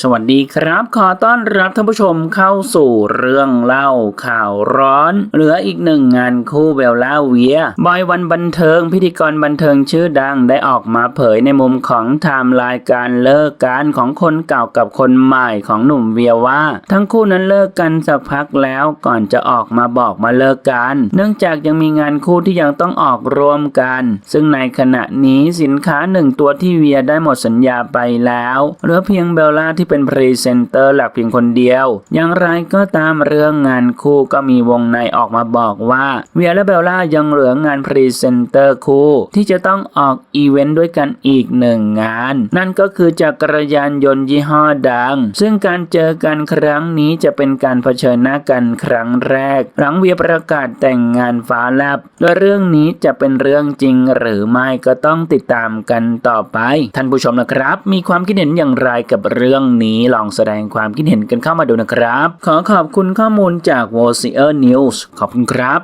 สวัสดีครับ ขอต้อนรับท่านผู้ชมเข้าสู่เรื่องเล่าข่าวร้อน เหลืออีกหนึ่งงานคู่เบลล่าเวีย บอยวันบันเทิง พิธีกรบันเทิงชื่อดังได้ออกมาเผยในมุมของไทม์ไลน์การเลิกกันของคนเก่ากับคนใหม่ของหนุ่มเวียว่า ทั้งคู่นั้นเลิกกันสักพักแล้วก่อนจะออกมาบอกมาเลิกกัน เนื่องจากยังมีงานคู่ที่ยังต้องออกรวมกัน ซึ่งในขณะนี้สินค้าหนึ่งตัวที่เวียได้หมดสัญญาไปแล้วเหลือเพียงเบลล่าที่เป็นพรีเซนเตอร์หลักเพียงคนเดียว อย่างไรก็ตามเรื่องงานคู่ก็มีวงในออกมาบอกว่าเวียและเบลล่ายังเหลืองานพรีเซนเตอร์คู่ ที่จะต้องออกอีเวนต์ด้วยกันอีกหนึ่งงาน นั่นก็คือจักรยานยนต์ยี่ห้อดัง ซึ่งการเจอกันครั้งนี้จะเป็นการเผชิญหน้ากันครั้งแรก หลังเวียประกาศแต่งงานฟ้าแลบและเรื่องนี้จะเป็นเรื่องจริงหรือไม่ก็ต้องติดตามกันต่อไป ท่านผู้ชมนะครับ มีความคิดเห็นอย่างไรกับเรื่องนี้ลองแสดงความคิดเห็นกันเข้ามาดูนะครับ ขอขอบคุณข้อมูลจาก w o c i e r News ขอบคุณครับ